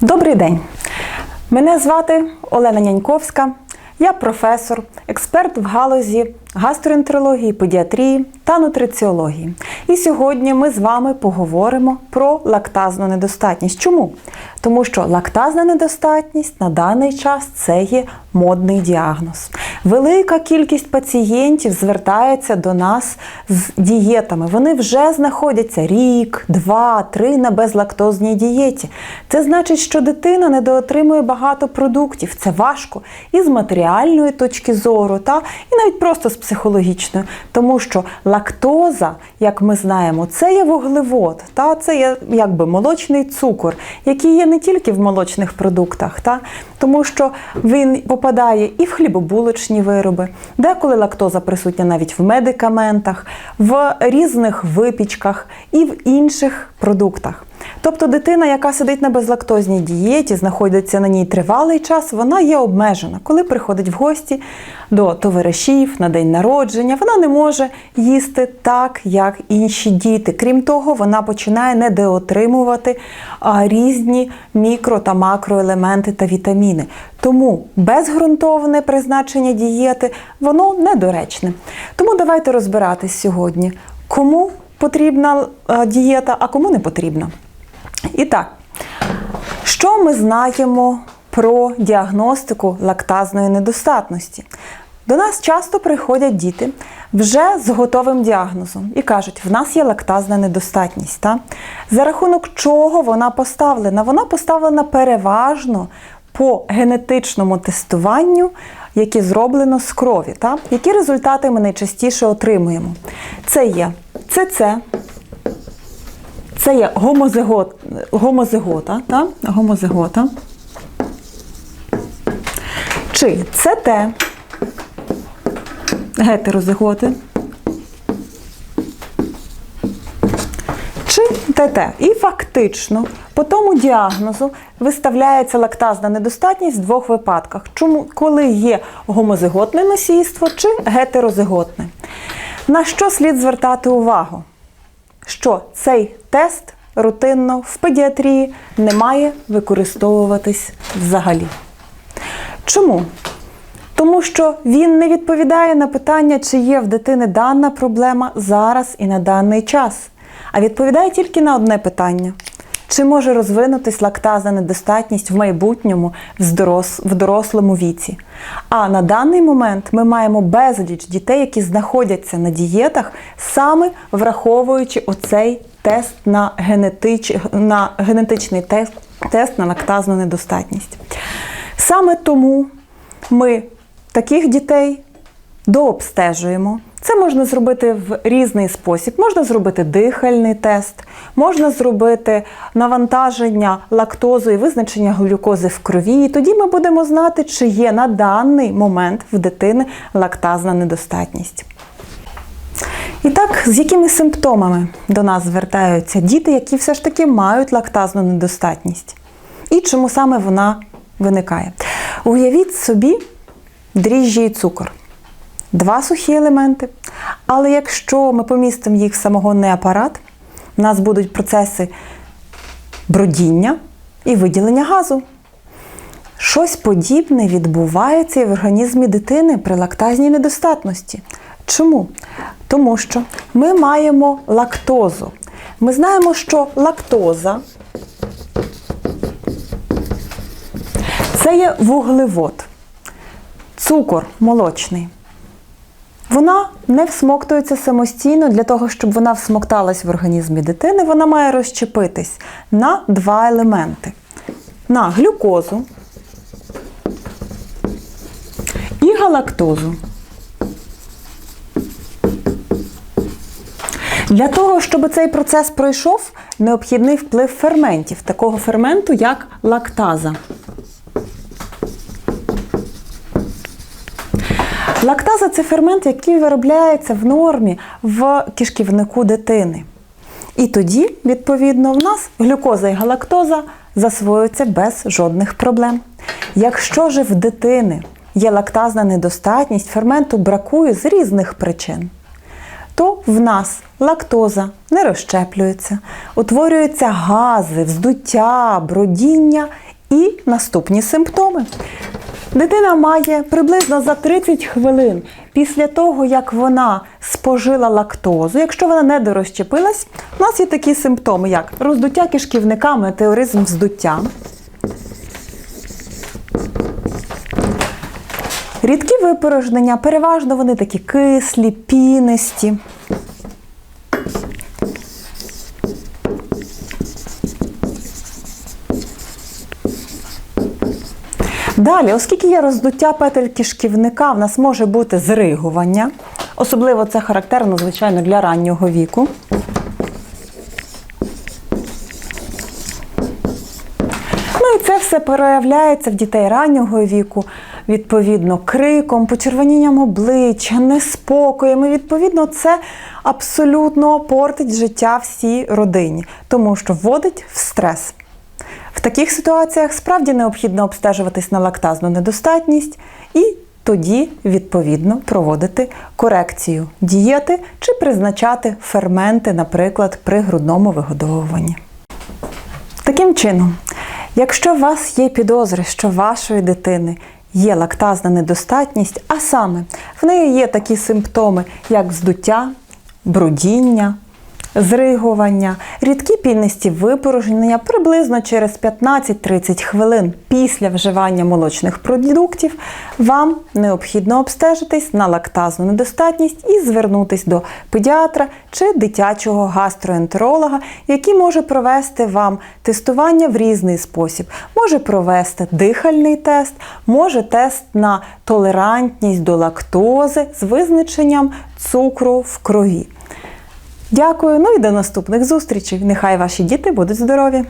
Добрий день! Мене звати Олена Няньковська. Я професор, експерт в галузі гастроентерології, педіатрії та нутриціології. І сьогодні ми з вами поговоримо про лактазну недостатність. Чому? Тому що лактазна недостатність на даний час це є модний діагноз. Велика кількість пацієнтів звертається до нас з дієтами. Вони вже знаходяться рік, два, три на безлактозній дієті. Це значить, що дитина недоотримує багато продуктів. Це важко і з матеріальної точки зору, та і навіть просто з психологічної, тому що лактоза, як ми знаємо, це є вуглевод, та це є якби молочний цукор, який є не тільки в молочних продуктах, та тому що він попадає і в хлібобулочні вироби, деколи лактоза присутня навіть в медикаментах, в різних випічках і в інших продуктах. Тобто дитина, яка сидить на безлактозній дієті, знаходиться на ній тривалий час, вона є обмежена. Коли приходить в гості до товаришів на день народження, вона не може їсти так, як інші діти. Крім того, вона починає недоотримувати різні мікро та макроелементи та вітаміни. Тому безґрунтовне призначення дієти воно недоречне. Тому давайте розбиратись сьогодні, кому потрібна дієта, а кому не потрібна. І так, що ми знаємо про діагностику лактазної недостатності? До нас часто приходять діти вже з готовим діагнозом і кажуть, в нас є лактазна недостатність. Та? За рахунок чого вона поставлена? Вона поставлена переважно по генетичному тестуванню, яке зроблено з крові. Та? Які результати ми найчастіше отримуємо? Це є ЦЦ, це є гомозигот, гомозигота, та? гомозигота. Чи ЦТ, гетерозиготи. Чи ТТ. І фактично по тому діагнозу виставляється лактазна недостатність в двох випадках. Чому, коли є гомозиготне носійство чи гетерозиготне. На що слід звертати увагу? Що цей тест рутинно в педіатрії не має використовуватись взагалі. Чому? Тому що він не відповідає на питання, чи є в дитини дана проблема зараз і на даний час, а відповідає тільки на одне питання. Чи може розвинутись лактазна недостатність в майбутньому в дорослому віці? А на даний момент ми маємо безліч дітей, які знаходяться на дієтах, саме враховуючи оцей тест на, генетич... на генетичний тест, тест на лактазну недостатність. Саме тому ми таких дітей дообстежуємо. Це можна зробити в різний спосіб. Можна зробити дихальний тест, можна зробити навантаження лактозу і визначення глюкози в крові. І тоді ми будемо знати, чи є на даний момент в дитини лактазна недостатність. І так, з якими симптомами до нас звертаються діти, які все ж таки мають лактазну недостатність? І чому саме вона виникає? Уявіть собі дріжджі і цукор два сухі елементи. Але якщо ми помістимо їх в самогонний апарат, у нас будуть процеси бродіння і виділення газу. Щось подібне відбувається і в організмі дитини при лактазній недостатності. Чому? Тому що ми маємо лактозу. Ми знаємо, що лактоза це є вуглевод, цукор молочний. Вона не всмоктується самостійно для того, щоб вона всмокталась в організмі дитини, вона має розщепитись на два елементи: на глюкозу і галактозу. Для того, щоб цей процес пройшов, необхідний вплив ферментів, такого ферменту, як лактаза. Лактаза це фермент, який виробляється в нормі в кишківнику дитини. І тоді, відповідно, в нас глюкоза і галактоза засвоюються без жодних проблем. Якщо ж в дитини є лактазна недостатність, ферменту бракує з різних причин. то в нас лактоза не розщеплюється, утворюються гази, вздуття, бродіння і наступні симптоми. Дитина має приблизно за 30 хвилин після того, як вона спожила лактозу, якщо вона не дорозщепилась, у нас є такі симптоми, як роздуття кишківника, метеоризм вздуття. Рідкі випорожнення, переважно вони такі кислі, пінисті. Далі, оскільки є роздуття петель кишківника, в нас може бути зригування. Особливо це характерно, звичайно, для раннього віку. Ну і це все проявляється в дітей раннього віку, відповідно, криком, почервонінням обличчя, неспокоєм. І відповідно, це абсолютно портить життя всій родині, тому що вводить в стрес. В таких ситуаціях справді необхідно обстежуватись на лактазну недостатність і тоді, відповідно, проводити корекцію дієти чи призначати ферменти, наприклад, при грудному вигодовуванні. Таким чином, якщо у вас є підозри, що вашої дитини є лактазна недостатність, а саме в неї є такі симптоми, як здуття, брудіння, зригування, рідкі пільності випорожнення приблизно через 15-30 хвилин після вживання молочних продуктів, вам необхідно обстежитись на лактазну недостатність і звернутись до педіатра чи дитячого гастроентеролога, який може провести вам тестування в різний спосіб. Може провести дихальний тест, може тест на толерантність до лактози з визначенням цукру в крові. Дякую, ну і до наступних зустрічей. Нехай ваші діти будуть здорові!